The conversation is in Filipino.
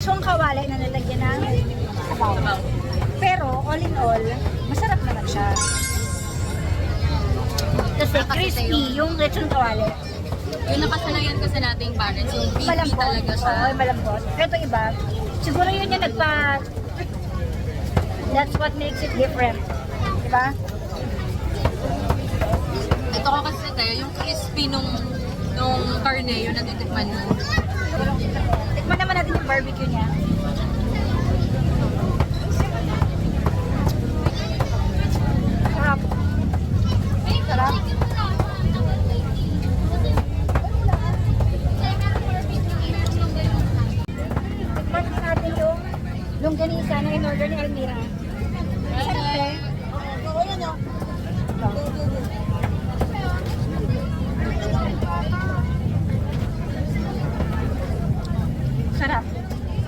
Ang kawali na nalagyan ng sabaw. Pero, all in all, masarap naman siya. Kasi kasi crispy yung lechon kawali. Yung nakasanayan kasi nating parents, yung beefy Malambot. talaga siya. Oo, malambot. Pero ito iba, siguro yun yung nagpa... That's what makes it different. Diba? Ito ko kasi tayo, yung crispy nung nung karne, yung natitikman mo. Longganisa na in-order ni Almira.